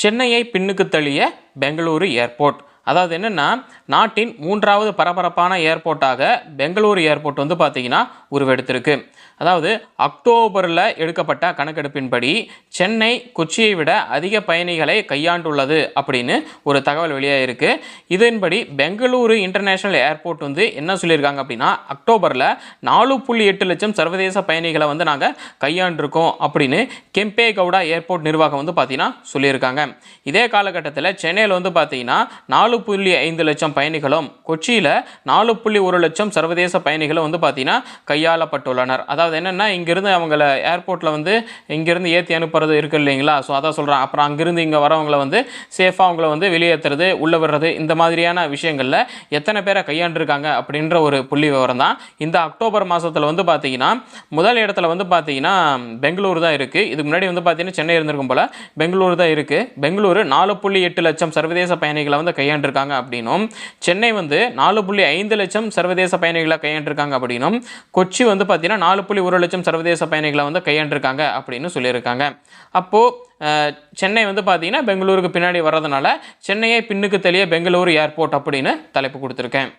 சென்னையை பின்னுக்கு தள்ளிய பெங்களூரு ஏர்போர்ட். அதாவது என்னென்னா நாட்டின் மூன்றாவது பரபரப்பான ஏர்போர்ட்டாக பெங்களூரு ஏர்போர்ட் வந்து பார்த்திங்கன்னா உருவெடுத்திருக்கு. அதாவது அக்டோபரில் எடுக்கப்பட்ட கணக்கெடுப்பின்படி சென்னை கொச்சியை விட அதிக பயணிகளை கையாண்டுள்ளது அப்படின்னு ஒரு தகவல் வெளியாகிருக்கு இதன்படி பெங்களூரு இன்டர்நேஷ்னல் ஏர்போர்ட் வந்து என்ன சொல்லியிருக்காங்க அப்படின்னா அக்டோபரில் நாலு புள்ளி எட்டு லட்சம் சர்வதேச பயணிகளை வந்து நாங்கள் கையாண்டிருக்கோம் அப்படின்னு கெம்பே கவுடா ஏர்போர்ட் நிர்வாகம் வந்து பார்த்தீங்கன்னா சொல்லியிருக்காங்க. இதே காலகட்டத்தில் சென்னையில் வந்து பார்த்தீங்கன்னா நாலு புள்ளி ஐந்து லட்சம் பயணிகளும் கொச்சியில் நாலு புள்ளி ஒரு லட்சம் சர்வதேச பயணிகளும் வந்து பார்த்தீங்கன்னா கையாளப்பட்டுள்ளனர். அதாவது என்னென்னா இங்கேருந்து அவங்கள ஏர்போர்ட்டில் வந்து இங்கேருந்து ஏற்றி அனுப்புறது இருக்கு இல்லைங்களா? ஸோ அதான் சொல்கிறேன் அப்புறம் அங்கேருந்து இங்கே வரவங்களை வந்து சேஃபாக அவங்கள வந்து வெளியேற்றுறது உள்ளே விடுறது இந்த மாதிரியான விஷயங்களில் எத்தனை பேரை கையாண்டிருக்காங்க அப்படின்ற ஒரு புள்ளி விவரம் தான் இந்த அக்டோபர் மாதத்தில் வந்து பார்த்தீங்கன்னா முதல் இடத்துல வந்து பார்த்தீங்கன்னா பெங்களூர் தான் இருக்குது இதுக்கு முன்னாடி வந்து பார்த்தீங்கன்னா சென்னை இருந்திருக்கும் போல் பெங்களூர் தான் இருக்குது பெங்களூர் நாலு புள்ளி எட்டு லட்சம் சர்வதேச பயணிகளை வந்து கையாண்டு கையாண்டிருக்காங்க அப்படின்னும். சென்னை வந்து நாலு புள்ளி ஐந்து லட்சம் சர்வதேச பயணிகளை கையாண்டிருக்காங்க அப்படின்னும். கொச்சி வந்து பார்த்தீங்கன்னா நாலு புள்ளி ஒரு லட்சம் சர்வதேச பயணிகளை வந்து கையாண்டிருக்காங்க அப்படின்னு சொல்லியிருக்காங்க. அப்போது சென்னை வந்து பார்த்தீங்கன்னா பெங்களூருக்கு பின்னாடி வர்றதுனால சென்னையை பின்னுக்கு தெளிய பெங்களூரு ஏர்போர்ட் அப்படின்னு தலைப்பு கொடுத்துருக்கேன்.